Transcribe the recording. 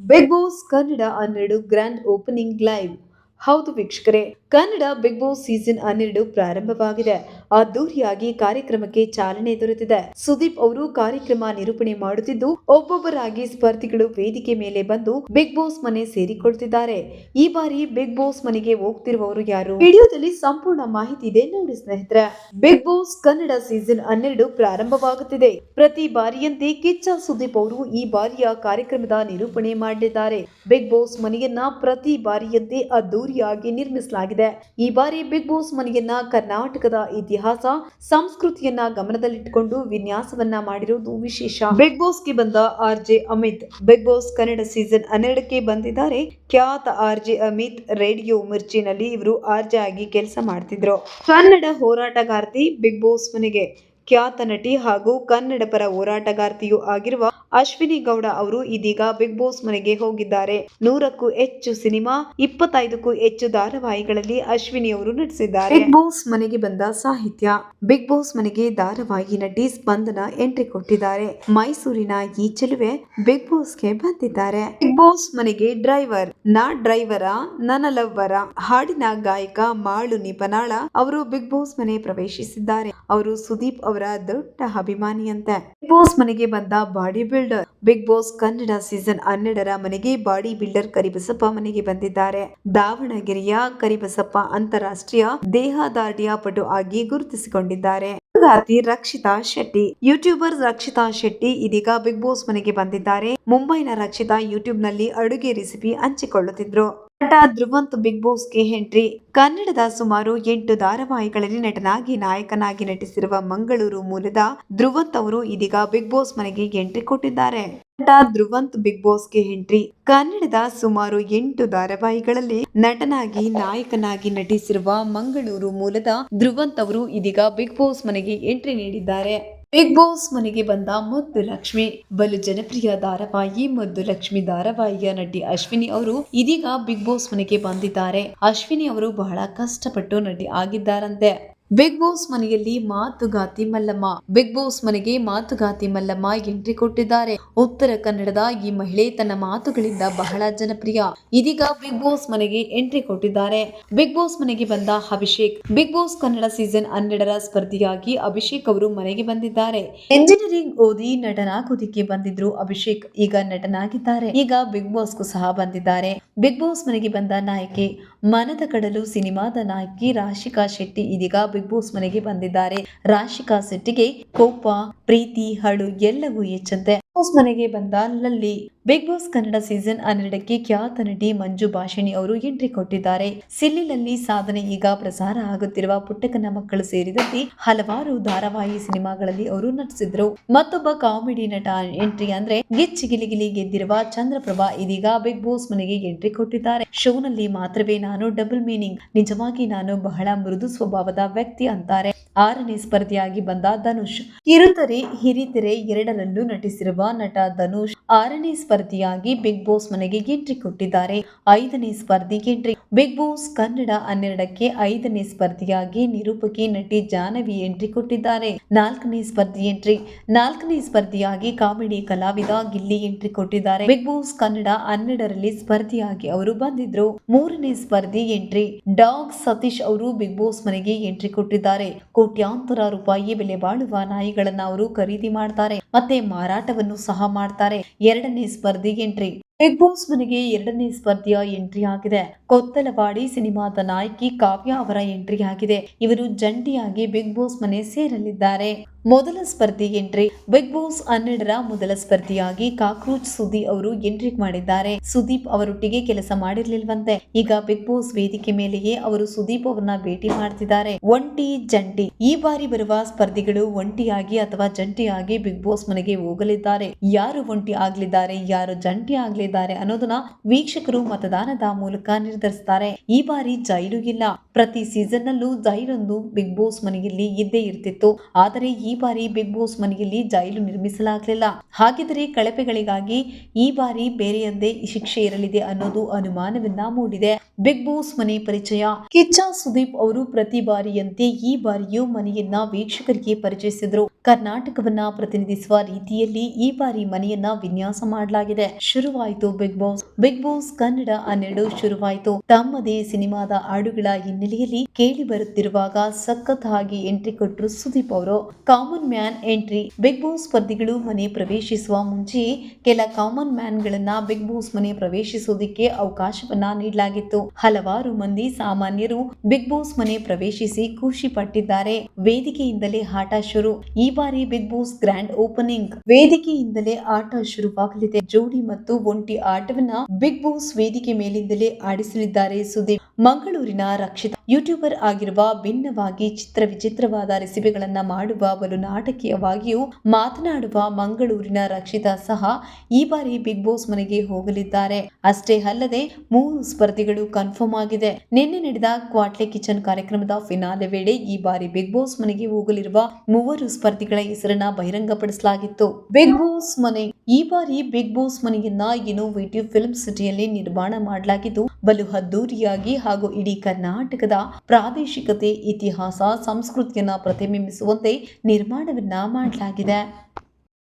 Big boss Kannada ಹನ್ನೆರಡು grand opening live ಹೌದು ವೀಕ್ಷಕರೇ ಕನ್ನಡ ಬಿಗ್ ಬಾಸ್ ಸೀಸನ್ ಹನ್ನೆರಡು ಪ್ರಾರಂಭವಾಗಿದೆ. ಅದ್ದೂರಿಯಾಗಿ ಕಾರ್ಯಕ್ರಮಕ್ಕೆ ಚಾಲನೆ ದೊರೆತಿದೆ. ಸುದೀಪ್ ಅವರು ಕಾರ್ಯಕ್ರಮ ನಿರೂಪಣೆ ಮಾಡುತ್ತಿದ್ದು, ಒಬ್ಬೊಬ್ಬರಾಗಿ ಸ್ಪರ್ಧಿಗಳು ವೇದಿಕೆ ಮೇಲೆ ಬಂದು ಬಿಗ್ ಬಾಸ್ ಮನೆ ಸೇರಿಕೊಳ್ತಿದ್ದಾರೆ. ಈ ಬಾರಿ ಬಿಗ್ ಬಾಸ್ ಮನೆಗೆ ಹೋಗ್ತಿರುವವರು ಯಾರು? ವಿಡಿಯೋದಲ್ಲಿ ಸಂಪೂರ್ಣ ಮಾಹಿತಿ ಇದೆ. ನೋಡಿ ಸ್ನೇಹಿತರೆ, ಬಿಗ್ ಬಾಸ್ ಕನ್ನಡ ಸೀಸನ್ ಹನ್ನೆರಡು ಪ್ರಾರಂಭವಾಗುತ್ತಿದೆ. ಪ್ರತಿ ಬಾರಿಯಂತೆ ಕಿಚ್ಚ ಸುದೀಪ್ ಅವರು ಈ ಬಾರಿಯ ಕಾರ್ಯಕ್ರಮದ ನಿರೂಪಣೆ ಮಾಡಲಿದ್ದಾರೆ ಬಿಗ್ ಬಾಸ್ ಮನೆಯನ್ನ ಪ್ರತಿ ಬಾರಿಯಂತೆ ಅದ್ದೂರಿಯಾಗಿ ನಿರ್ಮಿಸಲಾಗಿದೆ. ಈ ಬಾರಿ ಬಿಗ್ ಬಾಸ್ ಮನೆಯನ್ನ ಕರ್ನಾಟಕದ ಇತಿಹಾಸ, ಸಂಸ್ಕೃತಿಯನ್ನ ಗಮನದಲ್ಲಿಟ್ಟುಕೊಂಡು ವಿನ್ಯಾಸವನ್ನ ಮಾಡಿರುವುದು ವಿಶೇಷ. ಬಿಗ್ ಬಾಸ್ಗೆ ಬಂದ R J Amit, Bigg Boss Kannada season ಹನ್ನೆರಡಕ್ಕೆ ಬಂದಿದ್ದಾರೆ. ಖ್ಯಾತ ಆರ್ ಜೆ ಅಮಿತ್, ರೇಡಿಯೋ ಮಿರ್ಚಿನಲ್ಲಿ ಇವರು ಆರ್ ಜೆ ಆಗಿ ಕೆಲಸ ಮಾಡ್ತಿದ್ರು. ಕನ್ನಡ ಹೋರಾಟಗಾರ್ತಿ ಬಿಗ್ ಬಾಸ್ ಮನೆಗೆ ಖ್ಯಾತ ನಟಿ ಹಾಗೂ ಕನ್ನಡ ಪರ ಹೋರಾಟಗಾರ್ತಿಯೂ ಆಗಿರುವ ಅಶ್ವಿನಿ ಗೌಡ ಅವರು ಇದೀಗ ಬಿಗ್ ಬಾಸ್ ಮನೆಗೆ ಹೋಗಿದ್ದಾರೆ. ನೂರಕ್ಕೂ ಹೆಚ್ಚು ಸಿನಿಮಾ, ಇಪ್ಪತ್ತೈದಕ್ಕೂ ಹೆಚ್ಚು ಧಾರಾವಾಹಿಗಳಲ್ಲಿ ಅಶ್ವಿನಿ ಅವರು ನಟಿಸಿದ್ದಾರೆ. ಬಿಗ್ ಬಾಸ್ ಮನೆಗೆ ಬಂದ ಸಾಹಿತ್ಯ, ಬಿಗ್ ಬಾಸ್ ಮನೆಗೆ ಧಾರಾವಾಹಿ ನಟಿ ಸ್ಪಂದನ ಎಂಟ್ರಿ ಕೊಟ್ಟಿದ್ದಾರೆ. ಮೈಸೂರಿನ ಈ ಚೆಲುವೆ ಬಿಗ್ ಬಾಸ್ಗೆ ಬಂದಿದ್ದಾರೆ. ಬಿಗ್ ಬಾಸ್ ಮನೆಗೆ ಡ್ರೈವರ್, ನಾ ಡ್ರೈವರ, ನನ್ನ ಲವ್ವರ, ಹಾಡಿನ ಗಾಯಕ ಮಾಳು ನಿಪನಾಳ ಅವರು ಬಿಗ್ ಬಾಸ್ ಮನೆ ಪ್ರವೇಶಿಸಿದ್ದಾರೆ. ಅವರು ಸುದೀಪ್ ಅವರ ದೊಡ್ಡ ಅಭಿಮಾನಿಯಂತೆ ಬಿಗ್ ಬಾಸ್ ಮನೆಗೆ ಬಂದ body builder Bigg Boss Kannada season ಹನ್ನೆರಡರ ಮನೆಗೆ ಬಾಡಿ ಬಿಲ್ಡರ್ ಕರಿಬಸಪ್ಪ ಮನೆಗೆ ಬಂದಿದ್ದಾರೆ. ದಾವಣಗೆರೆಯ ಕರಿಬಸಪ್ಪ ಅಂತಾರಾಷ್ಟ್ರೀಯ ದೇಹದಾರ್ಢ್ಯ ಪಟು ಆಗಿ ಗುರುತಿಸಿಕೊಂಡಿದ್ದಾರೆ. ಗಾತಿ ರಕ್ಷಿತಾ ಶೆಟ್ಟಿ ಯೂಟ್ಯೂಬರ್ ರಕ್ಷಿತಾ ಶೆಟ್ಟಿ ಇದೀಗ ಬಿಗ್ ಬಾಸ್ ಮನೆಗೆ ಬಂದಿದ್ದಾರೆ. ಮುಂಬೈನ ರಕ್ಷಿತಾ ಯೂಟ್ಯೂಬ್ನಲ್ಲಿ ಅಡುಗೆ ರೆಸಿಪಿ ಹಂಚಿಕೊಳ್ಳುತ್ತಿದ್ರು. ನಟ ಧ್ರುವಂತ್ ಬಿಗ್ ಬಾಸ್ಗೆ ಎಂಟ್ರಿ. ಕನ್ನಡದ ಸುಮಾರು ಎಂಟು ಧಾರಾವಾಹಿಗಳಲ್ಲಿ ನಟನಾಗಿ ನಾಯಕನಾಗಿ ನಟಿಸಿರುವ ಮಂಗಳೂರು ಮೂಲದ ಧ್ರುವಂತ್ ಅವರು ಇದೀಗ ಬಿಗ್ ಬಾಸ್ ಮನೆಗೆ ಎಂಟ್ರಿ ಕೊಟ್ಟಿದ್ದಾರೆ. ನಟ ಧ್ರುವಂತ್ ಬಿಗ್ ಬಾಸ್ಗೆ ಎಂಟ್ರಿ. ಕನ್ನಡದ ಸುಮಾರು ಎಂಟು ಧಾರಾವಾಹಿಗಳಲ್ಲಿ ನಟನಾಗಿ ನಾಯಕನಾಗಿ ನಟಿಸಿರುವ ಮಂಗಳೂರು ಮೂಲದ ಧ್ರುವಂತ್ ಅವರು ಇದೀಗ ಬಿಗ್ ಬಾಸ್ ಮನೆಗೆ ಎಂಟ್ರಿ ನೀಡಿದ್ದಾರೆ. ಬಿಗ್ ಬಾಸ್ ಮನೆಗೆ ಬಂದ ಮುದ್ದು ಲಕ್ಷ್ಮಿ. ಬಲು ಜನಪ್ರಿಯ ಧಾರಾವಾಹಿ ಮುದ್ದು ಲಕ್ಷ್ಮಿ ಧಾರಾವಾಹಿಯ ನಟಿ ಅಶ್ವಿನಿ ಅವರು ಇದೀಗ ಬಿಗ್ ಬಾಸ್ ಮನೆಗೆ ಬಂದಿದ್ದಾರೆ. ಅಶ್ವಿನಿ ಅವರು ಬಹಳ ಕಷ್ಟಪಟ್ಟು ನಟಿ ಆಗಿದ್ದಾರಂತೆ. ಬಿಗ್ ಬಾಸ್ ಮನೆಯಲ್ಲಿ ಮಾತುಗಾತಿ ಮಲ್ಲಮ್ಮ. ಬಿಗ್ ಬಾಸ್ ಮನೆಗೆ ಮಾತುಗಾತಿ ಮಲ್ಲಮ್ಮ ಎಂಟ್ರಿ ಕೊಟ್ಟಿದ್ದಾರೆ. ಉತ್ತರ ಕನ್ನಡದ ಈ ಮಹಿಳೆ ತನ್ನ ಮಾತುಗಳಿಂದ ಬಹಳ ಜನಪ್ರಿಯ. ಇದೀಗ ಬಿಗ್ ಬಾಸ್ ಮನೆಗೆ ಎಂಟ್ರಿ ಕೊಟ್ಟಿದ್ದಾರೆ. ಬಿಗ್ ಬಾಸ್ ಮನೆಗೆ ಬಂದ Abhishek. Bigg Boss Kannada season ಹನ್ನೆರಡರ ಸ್ಪರ್ಧಿಯಾಗಿ ಅಭಿಷೇಕ್ ಅವರು ಮನೆಗೆ ಬಂದಿದ್ದಾರೆ. ಎಂಜಿನಿಯರಿಂಗ್ ಓದಿ ನಟನಾಗೋದಿಕ್ಕೆ ಬಂದಿದ್ರು ಅಭಿಷೇಕ್. ಈಗ ನಟನಾಗಿದ್ದಾರೆ. ಈಗ ಬಿಗ್ ಬಾಸ್ಗೂ ಸಹ ಬಂದಿದ್ದಾರೆ. ಬಿಗ್ ಬಾಸ್ ಮನೆಗೆ ಬಂದ ನಾಯಕಿ ಮನದ ಕಡಲು ಸಿನಿಮಾದ ನಾಯಕಿ ರಾಶಿಕಾ ಶೆಟ್ಟಿ ಇದೀಗ ಬಿಗ್ ಬಾಸ್ ಮನೆಗೆ ಬಂದಿದ್ದಾರೆ. ರಾಶಿಕಾ ಶೆಟ್ಟಿಗೆ ಕೋಪ, ಪ್ರೀತಿ ಹಳು ಎಲ್ಲವೂ ಹೆಚ್ಚಂತೆ. ಬಿಗ್ ಬಾಸ್ ಮನೆಗೆ ಬಂದ ಲಲ್ಲಿ ಬಿಗ್ ಬಾಸ್ ಕನ್ನಡ ಸೀಸನ್ ಹನ್ನೆರಡಕ್ಕೆ ಖ್ಯಾತ ನಟಿ ಮಂಜು ಭಾಷಿಣಿ ಅವರು ಎಂಟ್ರಿ ಕೊಟ್ಟಿದ್ದಾರೆ. ಸಿಲ್ಲಿನಲ್ಲಿ ಸಾಧನೆ ಈಗ ಪ್ರಸಾರ ಆಗುತ್ತಿರುವ ಪುಟ್ಟಕನ ಮಕ್ಕಳು ಸೇರಿದಂತೆ ಹಲವಾರು ಧಾರಾವಾಹಿ ಸಿನಿಮಾಗಳಲ್ಲಿ ಅವರು ನಟಿಸಿದ್ರು ಮತ್ತೊಬ್ಬ ಕಾಮಿಡಿ ನಟ ಎಂಟ್ರಿ ಅಂದ್ರೆ ಗಿಚ್ಚಿಗಿಲಿಗಿಲಿ ಗೆದ್ದಿರುವ ಚಂದ್ರಪ್ರಭಾ ಇದೀಗ ಬಿಗ್ ಬಾಸ್ ಮನೆಗೆ ಎಂಟ್ರಿ ಕೊಟ್ಟಿದ್ದಾರೆ. ಶೋನಲ್ಲಿ ಮಾತ್ರವೇ ನಾನು ಡಬಲ್ ಮೀನಿಂಗ್ ನಿಜವಾಗಿ ನಾನು ಬಹಳ ಮೃದು ಸ್ವಭಾವದ ವ್ಯಕ್ತಿ ಅಂತಾರೆ. ಆರನೇ ಸ್ಪರ್ಧಿಯಾಗಿ ಬಂದ ಧನುಷ್. ಕಿರುತೆರೆ ಹಿರಿತೆರೆ ಎರಡರಲ್ಲೂ ನಟಿಸಿರುವ ನಟ ಧನುಷ್. ಆರನೇ ಸ್ಪರ್ಧಿಯಾಗಿ ಬಿಗ್ ಬಾಸ್ ಮನೆಗೆ ಎಂಟ್ರಿ ಕೊಟ್ಟಿದ್ದಾರೆ. ಐದನೇ ಸ್ಪರ್ಧಿಗೆ ಎಂಟ್ರಿ ಬಿಗ್ ಬಾಸ್ ಕನ್ನಡ ಹನ್ನೆರಡಕ್ಕೆ ಐದನೇ ಸ್ಪರ್ಧಿಯಾಗಿ ನಿರೂಪಕಿ ನಟಿ ಜಾನವಿ ಎಂಟ್ರಿ ಕೊಟ್ಟಿದ್ದಾರೆ. ನಾಲ್ಕನೇ ಸ್ಪರ್ಧಿ ಎಂಟ್ರಿ ನಾಲ್ಕನೇ ಸ್ಪರ್ಧಿಯಾಗಿ ಕಾಮಿಡಿ ಕಲಾವಿದ ಗಿಲ್ಲಿ ಎಂಟ್ರಿ ಕೊಟ್ಟಿದ್ದಾರೆ. ಬಿಗ್ ಬಾಸ್ ಕನ್ನಡ ಹನ್ನೆರಡರಲ್ಲಿ ಸ್ಪರ್ಧಿಯಾಗಿ ಅವರು ಬಂದಿದ್ರು. ಮೂರನೇ ಸ್ಪರ್ಧಿ ಎಂಟ್ರಿ ಡಾಗ್ ಸತೀಶ್ ಅವರು ಬಿಗ್ ಬಾಸ್ ಮನೆಗೆ ಎಂಟ್ರಿ ಕೊಟ್ಟಿದ್ದಾರೆ. ಕೋಟ್ಯಾಂತರ ರೂಪಾಯಿ ಬೆಲೆ ಬಾಳುವ ನಾಯಿಗಳನ್ನ ಅವರು ಖರೀದಿ ಮಾಡ್ತಾರೆ. ಮತ್ತೆ ಮಾರಾಟವನ್ನು ಸಹ ಮಾಡ್ತಾರೆ. ಎರಡನೇ ಸ್ಪರ್ಧಿ ಎಂಟ್ರಿ ಬಿಗ್ ಬಾಸ್ ಮನೆಗೆ ಎರಡನೇ ಸ್ಪರ್ಧೆಯ ಎಂಟ್ರಿ ಆಗಿದೆ. ಕೊತ್ತಲವಾಡಿ ಸಿನಿಮಾದ ನಾಯಕಿ ಕಾವ್ಯ ಅವರ ಎಂಟ್ರಿ ಆಗಿದೆ. ಇವರು ಜಂಟಿಯಾಗಿ ಬಿಗ್ ಬಾಸ್ ಮನೆ ಸೇರಲಿದ್ದಾರೆ. ಮೊದಲ ಸ್ಪರ್ಧಿ ಎಂಟ್ರಿ. ಬಿಗ್ ಬಾಸ್ ಹನ್ನೆರಡರ ಮೊದಲ ಸ್ಪರ್ಧಿಯಾಗಿ ಕಾಕ್ರೋಚ್ ಸುದೀಪ್ ಅವರು ಎಂಟ್ರಿ ಮಾಡಿದ್ದಾರೆ. ಸುದೀಪ್ ಅವರೊಟ್ಟಿಗೆ ಕೆಲಸ ಮಾಡಿರ್ಲಿಲ್ವಂತೆ. ಈಗ ಬಿಗ್ ಬಾಸ್ ವೇದಿಕೆ ಮೇಲೆಯೇ ಅವರು ಸುದೀಪ್ ಅವರನ್ನ ಭೇಟಿ ಮಾಡ್ತಿದ್ದಾರೆ. ಒಂಟಿ ಜಂಟಿ. ಈ ಬಾರಿ ಬರುವ ಸ್ಪರ್ಧಿಗಳು ಒಂಟಿಯಾಗಿ ಅಥವಾ ಜಂಟಿಯಾಗಿ ಬಿಗ್ ಬಾಸ್ ಮನೆಗೆ ಹೋಗಲಿದ್ದಾರೆ. ಯಾರು ಒಂಟಿ ಆಗ್ಲಿದ್ದಾರೆ, ಯಾರು ಜಂಟಿ ಆಗ್ಲಿದ್ದಾರೆ ಅನ್ನೋದನ್ನ ವೀಕ್ಷಕರು ಮತದಾನದ ಮೂಲಕ ನಿರ್ಧರಿಸ್ತಾರೆ. ಈ ಬಾರಿ ಜೈಲು ಇಲ್ಲ. ಪ್ರತಿ ಸೀಸನ್ ನಲ್ಲೂ ಜೈಲೊಂದು ಬಿಗ್ ಬಾಸ್ ಮನೆಯಲ್ಲಿ ಇದ್ದೇ ಇರ್ತಿತ್ತು. ಆದರೆ ಈ ಬಾರಿ ಬಿಗ್ ಬಾಸ್ ಮನೆಯಲ್ಲಿ ಜೈಲು ನಿರ್ಮಿಸಲಾಗಲಿಲ್ಲ. ಹಾಗಿದ್ರೆ ಕಳಪೆಗಳಿಗಾಗಿ ಈ ಬಾರಿ ಬೇರೆಯಂದೇ ಶಿಕ್ಷೆ ಇರಲಿದೆ ಅನ್ನೋದು ಅನುಮಾನವನ್ನ ಮೂಡಿದೆ. ಬಿಗ್ ಬಾಸ್ ಮನೆ ಪರಿಚಯ. ಕಿಚ್ಚ ಸುದೀಪ್ ಅವರು ಪ್ರತಿ ಬಾರಿಯಂತೆ ಈ ಬಾರಿಯೂ ಮನೆಯನ್ನ ವೀಕ್ಷಕರಿಗೆ ಪರಿಚಯಿಸಿದ್ರು. ಕರ್ನಾಟಕವನ್ನ ಪ್ರತಿನಿಧಿಸುವ ರೀತಿಯಲ್ಲಿ ಈ ಬಾರಿ ಮನೆಯನ್ನ ವಿನ್ಯಾಸ ಮಾಡಲಾಗಿದೆ. ಶುರುವಾಯಿತು. ಶುರುವಾಯಿತು Bigg Boss. Bigg Boss Kannada ಹನ್ನೆರಡು ಶುರುವಾಯಿತು. ತಮ್ಮದೇ ಸಿನಿಮಾದ ಹಾಡುಗಳ ಹಿನ್ನೆಲೆಯಲ್ಲಿ ಕೇಳಿ ಬರುತ್ತಿರುವಾಗ ಸಖತ್ ಆಗಿ ಎಂಟ್ರಿ ಕೊಟ್ಟರು ಸುದೀಪ್ ಅವರು. Common man entry. Bigg Boss ಸ್ಪರ್ಧಿಗಳು ಮನೆ ಪ್ರವೇಶಿಸುವ ಮುಂಚೆ ಕೆಲ ಕಾಮನ್ ಮ್ಯಾನ್ ಗಳನ್ನ ಬಿಗ್ ಬಾಸ್ ಮನೆ ಪ್ರವೇಶಿಸುವುದಕ್ಕೆ ಅವಕಾಶವನ್ನ ನೀಡಲಾಗಿತ್ತು. ಹಲವಾರು ಮಂದಿ ಸಾಮಾನ್ಯರು ಬಿಗ್ ಬಾಸ್ ಮನೆ ಪ್ರವೇಶಿಸಿ ಖುಷಿ ಪಟ್ಟಿದ್ದಾರೆ. ವೇದಿಕೆಯಿಂದಲೇ ಆಟ ಶುರು. ಈ ಬಾರಿ ಬಿಗ್ ಬಾಸ್ ಗ್ರ್ಯಾಂಡ್ ಓಪನಿಂಗ್. ವೇದಿಕೆಯಿಂದಲೇ ಆಟ ಶುರುವಾಗಲಿದೆ. ಜೋಡಿ ಮತ್ತು ಒಂಟಿ ಆಟವನ್ನ ಬಿಗ್ ಬಾಸ್ ವೇದಿಕೆ ಮೇಲಿಂದಲೇ ಆಡಿಸಲಿದ್ದಾರೆ ಸುದೀಪ್. ಮಂಗಳೂರಿನ ರಕ್ಷಿತ ಯೂಟ್ಯೂಬರ್ ಆಗಿರುವ ಭಿನ್ನವಾಗಿ ಚಿತ್ರ ವಿಚಿತ್ರವಾದ ರೆಸಿಪಿಗಳನ್ನ ಮಾಡುವ ಬಲು ನಾಟಕೀಯವಾಗಿಯೂ ಮಾತನಾಡುವ ಮಂಗಳೂರಿನ ರಕ್ಷಿತಾ ಸಹ ಈ ಬಾರಿ ಬಿಗ್ ಬಾಸ್ ಮನೆಗೆ ಹೋಗಲಿದ್ದಾರೆ. ಅಷ್ಟೇ ಅಲ್ಲದೆ ಮೂರು ಸ್ಪರ್ಧಿಗಳು ಕನ್ಫರ್ಮ್ ಆಗಿದೆ. ನಿನ್ನೆ ನಡೆದ ಕ್ವಾಟ್ಲೆ ಕಿಚನ್ ಕಾರ್ಯಕ್ರಮದ ಫಿನಾಲೆ ವೇಳೆ ಈ ಬಾರಿ ಬಿಗ್ ಬಾಸ್ ಮನೆಗೆ ಹೋಗಲಿರುವ ಮೂವರು ಸ್ಪರ್ಧಿಗಳ ಹೆಸರನ್ನ ಬಹಿರಂಗಪಡಿಸಲಾಗಿತ್ತು. ಬಿಗ್ ಬಾಸ್ ಮನೆ ಈ ಬಾರಿ ಬಿಗ್ ಬಾಸ್ ಮನೆಯನ್ನ ಇನೋವೇಟಿವ್ ಫಿಲ್ಮ್ ಸಿಟಿಯಲ್ಲಿ ನಿರ್ಮಾಣ ಮಾಡಲಾಗಿದ್ದು ಬಲು ಅದ್ದೂರಿಯಾಗಿ ಹಾಗೂ ಇಡೀ ಕರ್ನಾಟಕದ ಪ್ರಾದೇಶಿಕತೆ, ಇತಿಹಾಸ, ಸಂಸ್ಕೃತಿಯನ್ನ ಪ್ರತಿಬಿಂಬಿಸುವಂತೆ ನಿರ್ಮಾಣವನ್ನ ಮಾಡಲಾಗಿದೆ.